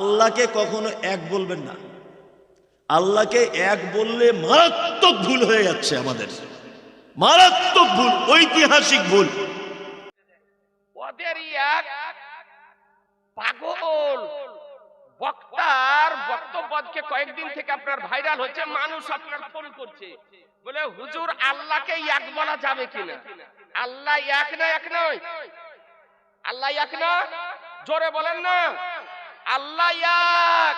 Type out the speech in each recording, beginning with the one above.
আল্লাহকে কখনো এক বলবেন না। আল্লাহকে এক বললে মারাত্মক ভুল হয়ে যাচ্ছে আমাদের। মারাত্মক ভুল, ঐতিহাসিক ভুল। ওদের এক পাগল। বক্তার বক্তব্যকে কয়েকদিন থেকে আপনার ভাইরাল হচ্ছে, মানুষ আপনার ফোন করছে। বলে, হুজুর আল্লাহকে এক বলা যাবে কিনা? আল্লাহ এক না, এক নয়। আল্লাহ এক না? জোরে বলেন না। আল্লাহ এক।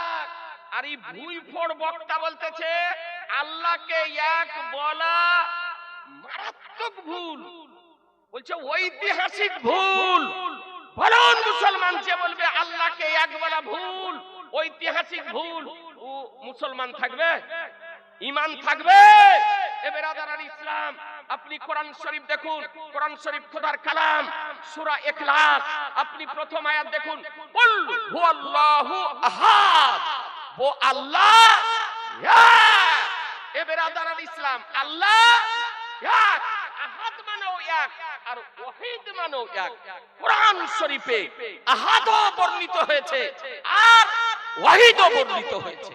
আর এই ভুই ফোড় বক্তা বলতেছে, আল্লাহকে এক বলা মারাত্মক ভুল। বলছে, ঐতিহাসিক ভুল। বলুন মুসলমান যে বলবে, আল্লাহকে এক বলা ভুল, ঐতিহাসিক ভুল। ও মুসলমান থাকবে? ইমান থাকবে? এ বেরাদার ইসলাম, আপনি কোরআন শরীফ দেখুন, কোরআন শরীফ খোদার কালাম, সূরা ইখলাস, আপনি প্রথম আয়াত দেখুন, কুল হুয়াল্লাহু আহাদ, ও আল্লাহ। এ বেরাদার ইসলাম, আল্লাহ এক আহাদ মানেও এক আর ওয়াহিদ মানেও এক কোরআন শরীফে আহাদও বর্ণিত হয়েছে, আর ওয়াহিদও বর্ণিত হয়েছে,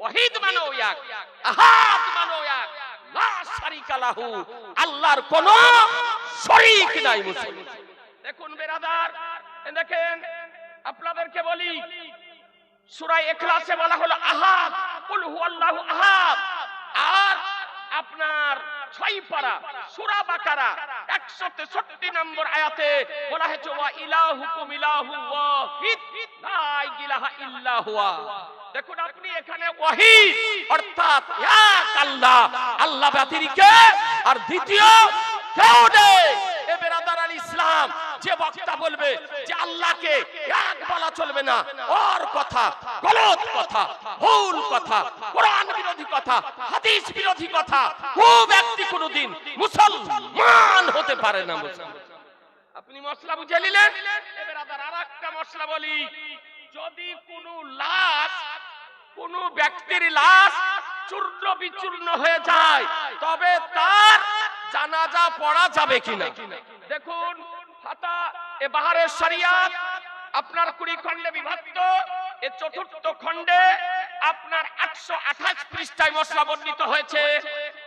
ওয়াহিদ মানেও এক আহাদ মানেও এক আল্লাহর কোন শরীক নাই মুসলমান দেখুন বেরাদার দেখেন, আপনাদেরকে বলি, সূরা ইখলাসে বলা হলো আহাদ কুল হুয়াল্লাহু আহাদ আর আপনার ছয় পারা, সূরা বাকারা 163 নম্বর আয়াতে বলা হয়েছে, ওয়া ইলাহুকুম ইলাহু ওয়াহিদ, লা ইলাহা ইল্লা হুয়া। দেখুন, আপনি এখানে ওয়াহিদ, অর্থাৎ এক আল্লাহ আল্লাহ ব্যতিরিক্ত আর দ্বিতীয় কেউ নেই এ বেরাদার আল ইসলাম, যে বক্তা বলবে যে আল্লাহকে এক বলা চলবে না, ওর কথা, গলত কথা, ভুল কথা, কোরআন বিরোধী কথা, হাদিস বিরোধী কথা ও ব্যক্তি মুসলমান হতে পারে না আপনি মশলা বুঝে নিলেন? এবার আর একটা মশলা বলি, যদি কোনো লাশ কোন ব্যক্তির লাশ চূর্ণ বিচূর্ণ হয়ে যায়, তবে তার জানাজা পড়া যাবে কিনা? দেখুন এ বাহারের শরিয়াত, আপনার কুড়ি খণ্ডে বিভক্ত, এ চতুর্থ খণ্ডে আপনার একশো আঠাশ পৃষ্ঠায় মশলা বর্ণিত হয়েছে।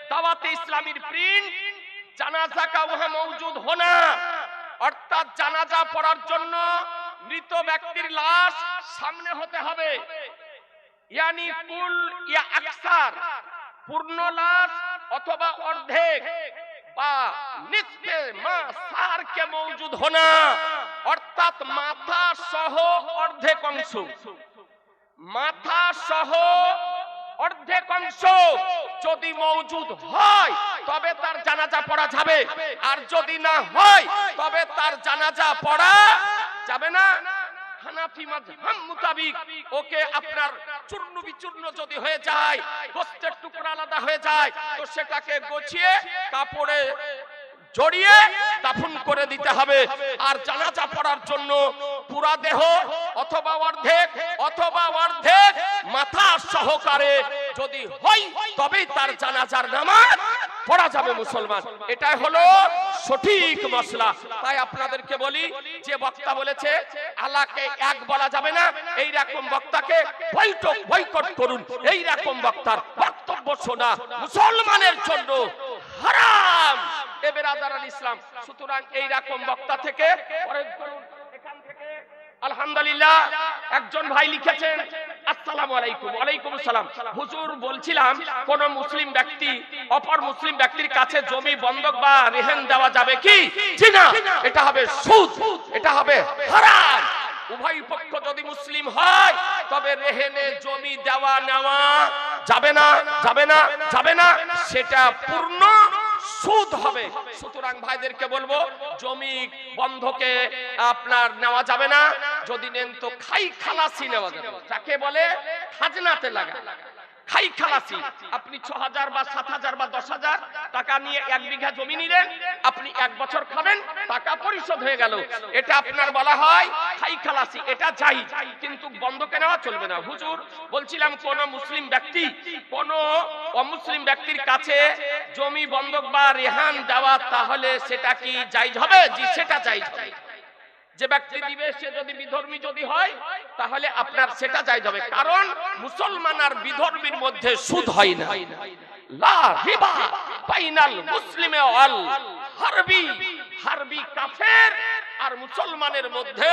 দাওয়াতে ইসলামীর প্রিন্ট, জানাজা কা ওহা মৌজুদ হোনা। অর্থাৎ জানাজা পড়ার জন্য মৃত ব্যক্তির লাশ সামনে হতে হবে। ইয়ানি কুল ইয়া আকসার পূর্ণ লাশ অথবা অর্ধেক বা নিসফে মা সার কে মৌজুদ হোনা অর্থাৎ মাথা সহ অর্ধেক অংশ মাথা সহ অর্ধেক অংশ যদি মৌজুদ হয়, তবে তার জানাজা পড়া যাবে। আর যদি না হয়, তবে তার জানাজা পড়া যাবে না। হানাফি মাযহাব মুতাবিক, ওকে আপনার চূর্ণ বিচূর্ণ যদি হয়ে যায় গোস্তের টুকরা আলাদা হয়ে যায়, তো সেটাকে গছিয়ে কাপড়ে জড়িয়ে দাফন করে দিতে হবে। আর জানাজা পড়ার জন্য পুরা দেহ অথবা অর্ধেক অথবা অর্ধেক মাথা সহকারে যদি হয়, তবেই তার জানাজার নামাজ পড়া যাবে মুসলমান। এটাই হলো সঠিক মশলা। তাই আপনাদেরকে বলি, যে বক্তা বলেছে আল্লাহকে এক বলা যাবে না। এই রকম বক্তাকে বৈঠক বৈকট করুন। এই রকম বক্তার বক্তব্য শোনা মুসলমানের জন্য হারাম। এ বেরাদার আল ইসলাম, সুতরাং এই রকম বক্তা থেকে এখান থেকে আলহামদুলিল্লাহ একজন ভাই লিখেছেন, আসসালামু আলাইকুম, ওয়ালাইকুম আসসালাম। হুজুর বলছিলাম, কোন মুসলিম ব্যক্তি, অপর মুসলিম ব্যক্তির কাছে জমি, বন্ধক বা রেহেন দেওয়া যাবে কি? জি না। এটা হবে সুদ। এটা হবে হারাম। উভয় পক্ষ যদি মুসলিম হয়, তবে রেহেনে জমি দেওয়া নেওয়া যাবে না যাবে না যাবে না। সেটা পূর্ণ সুদ হবে। সুতরাং ভাইদেরকে বলব, জমি বন্ধকে আপনার নেওয়া যাবে না। যদি নেন তো খাই খালাসি নেওয়া যাবে। যাকে বলে খাজনাতে লাগা। খাই খালাসি। আপনি ছ হাজার বা সাত হাজার বা দশ হাজার টাকা নিয়ে এক বিঘা জমি নিলেন, আপনি এক বছর খাবেন, টাকা পরিশোধ হয়ে গেল। এটা আপনার বলা হয় খাই খালাসি, এটা যাই। কিন্তু বন্ধকে নেওয়া চলবে না। হুজুর, বলছিলাম কোন মুসলিম ব্যক্তি, কোন অমুসলিম ব্যক্তির কাছে জমি বন্ধক বা রেহান দেওয়া, তাহলে সেটা কি জায়জ হবে? জি, সেটা জায়জ হবে। যে ব্যক্তি দিবে, সে যদি বিধর্মী যদি হয়, তাহলে আপনার সেটা যাই যাবে কারণ মুসলমান আর বিধর্মীর মধ্যে সুদ হয় না। লা রিবা বাইনাল মুসলিমে ওয়াল হারবি। হারবি কাফের আর মুসলমানের মধ্যে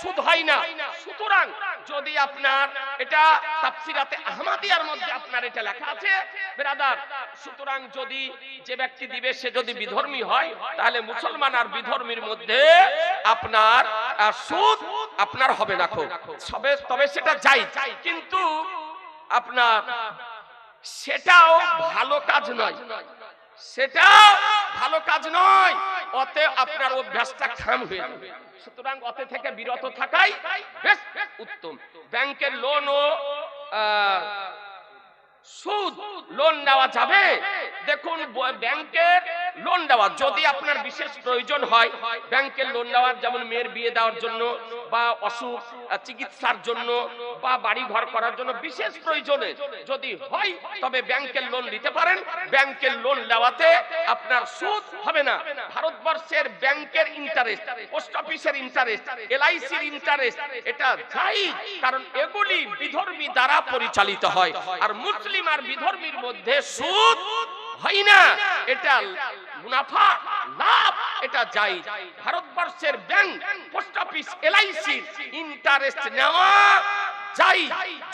সুদ হয় না। সুতরাং যদি আপনার এটা তাফসিরাতে আহমাদিয়ার মধ্যে আপনার এটা লেখা আছে, ব্রাদার, সুতরাং যদি যে ব্যক্তি দিবে সে যদি বিধর্মী হয়, তাহলে মুসলমান আর বিধর্মীর মধ্যে আপনার সুদ আপনার হবে না সবে, তবে সেটা যাই, কিন্তু আপনার সেটাও ভালো কাজ নয়। সেটা ভালো কাজ নয়। অতে আপনার অভ্যাসটা খাম হয়ে যাবে। সুতরাং অতে থেকে বিরত থাকাই উত্তম। ব্যাংকের লোন ও সুদ লোন নেওয়া যাবে। দেখুন, ব্যাংকের লোন দেওয়া, যদি আপনার বিশেষ প্রয়োজন হয় ব্যাংকের লোন নেওয়ার, যেমন মেয়ের বিয়ে দেওয়ার জন্য, বা অসুখ চিকিৎসার জন্য, বা বাড়ি ঘর করার জন্য বিশেষ প্রয়োজনে যদি হয়, তবে ব্যাংকের লোন নিতে পারেন। ব্যাংকের লোন নেওয়াতে আপনার সুদ হবে না। ভারতবর্ষের ব্যাংকের ইন্টারেস্ট পোস্ট অফিসের ইন্টারেস্ট এলআইসির ইন্টারেস্ট এটা যাই, কারণ এগুলি বিধর্মী দ্বারা পরিচালিত হয়। আর মুসলিম আর বিধর্মীর মধ্যে সুদ হয় না। এটা মুনাফা, লাভ, এটা যাই। ভারতবর্ষের bank post office LIC interest নেওয়া যাই।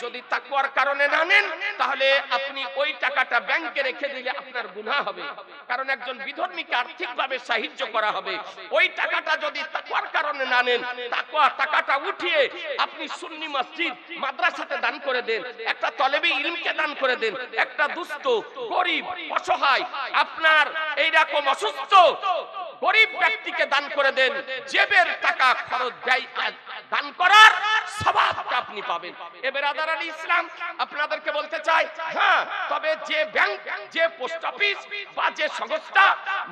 যদি তাকুয়ার কারণে না নেন, তাহলে আপনি ওই টাকাটা ব্যাংকে রেখে দিলে আপনার গুনাহ হবে। কারণ একজন বিধর্মীকে আর্থিকভাবে সাহায্য করা হবে। ওই টাকাটা যদি তাকুয়ার কারণে না নেন তাকুয়া টাকাটা উঠিয়ে আপনি সুন্নি মসজিদ, মাদ্রাসাতে দান করে দেন, একটা তলেবি ইলমকে দান করে দেন, একটা দুস্থ গরিব, অসহায়, আপনার এইরকম অসুস্থ, গরিব ব্যক্তিকে দান করে দেন, জেবের টাকা খরচ দেয়, দান করার স্বভাবটা আপনি পাবেন। এবার আদার আলী ইসলাম, আপনাদেরকে বলতে চাই হ্যাঁ তবে যে ব্যাংক যে পোস্ট অফিস বা যে সংস্থা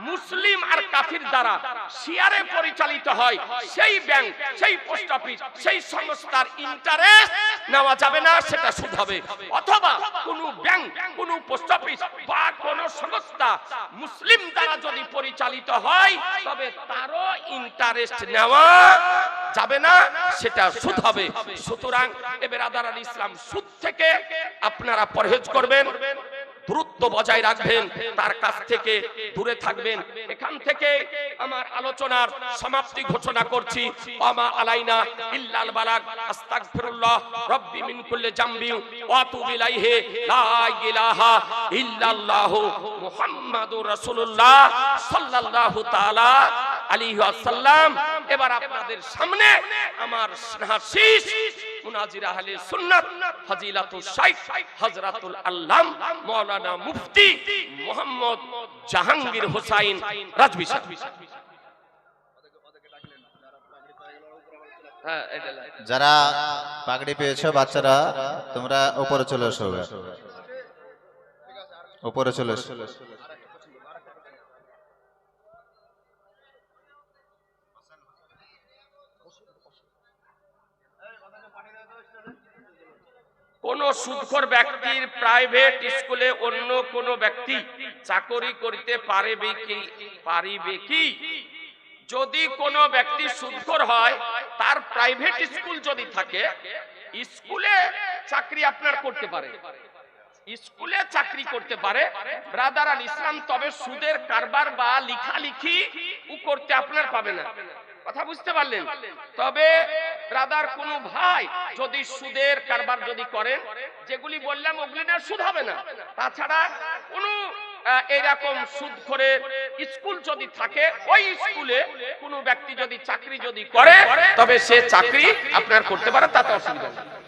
মুসলিম আর কাফির দ্বারা শিয়ারে পরিচালিত হয়, সেই ব্যাংক সেই পোস্ট অফিস সেই সংস্থার ইন্টারেস্ট নেওয়া যাবে না সেটা সুদ হবে। অথবা কোনো ব্যাংক কোনো পোস্ট অফিস বা কোনো সংস্থা মুসলিম দ্বারা যদি পরিচালিত হয় তবে তারও ইন্টারেস্ট নেওয়া যাবে না সেটা সুদ হবে। সুতরাং এবার আদার আলী ইসলাম সুদ থেকে আপনারা পরহেজ করবেন। দূরত্ব বজায় রাখবেন, তার কাছ থেকে দূরে থাকবেন। এখান থেকে আমার আলোচনার সমাপ্তি ঘোষণা করছি। আমা আলাইনা ইল্লাল বালাগ, আস্তাগফিরুল্লাহ, রব্বি মিন কুল্লি জামবি ওয়া আতুবু ইলাইহি, লা ইলাহা ইল্লাল্লাহ মুহাম্মাদুর রাসূলুল্লাহ সাল্লাল্লাহু তাআলা আলাইহি ওয়াসাল্লাম। এবার আপনাদের সামনে আমার স্নেহাশিস মুনাজির আহলে সুন্নাত ফজিলাতুল শাইখ হযরতুল আল্লাম মাওলানা মুফতি মোহাম্মদ জাহাঙ্গীর হোসাইন রাজবি সাহেব। হ্যাঁ। যারা পাগড়ি পেয়েছ বাচ্চারা তোমরা উপরে চলে এসো। উপরে চলে এসো। কোন সুদখোর ব্যক্তির প্রাইভেট স্কুলে অন্য কোন ব্যক্তি চাকরি করিতে পারবে কি? পারিবে কি? যদি কোন ব্যক্তি সুদখোর হয়, তার প্রাইভেট স্কুল যদি থাকে স্কুলে চাকরি আপনার করতে পারে। স্কুলে চাকরি করতে পারে। ব্রাদার আল ইসলাম তবে সুদের কারবার বা লিখালিখি করতে আপনার পাবে না। কথা বুঝতে পারলেন? তবে ব্রাদার কোনো ভাই যদি সুদের কারবার যদি করেন, যেগুলি বললাম ওগুলি না সুদ হবে না। তাছাড়া কোনো এরকম সুদ করে স্কুল যদি থাকে, ওই স্কুলে কোনো ব্যক্তি যদি চাকরি যদি করে, তবে সে চাকরি আপনার করতে পারে, তাতে অসুবিধা নেই।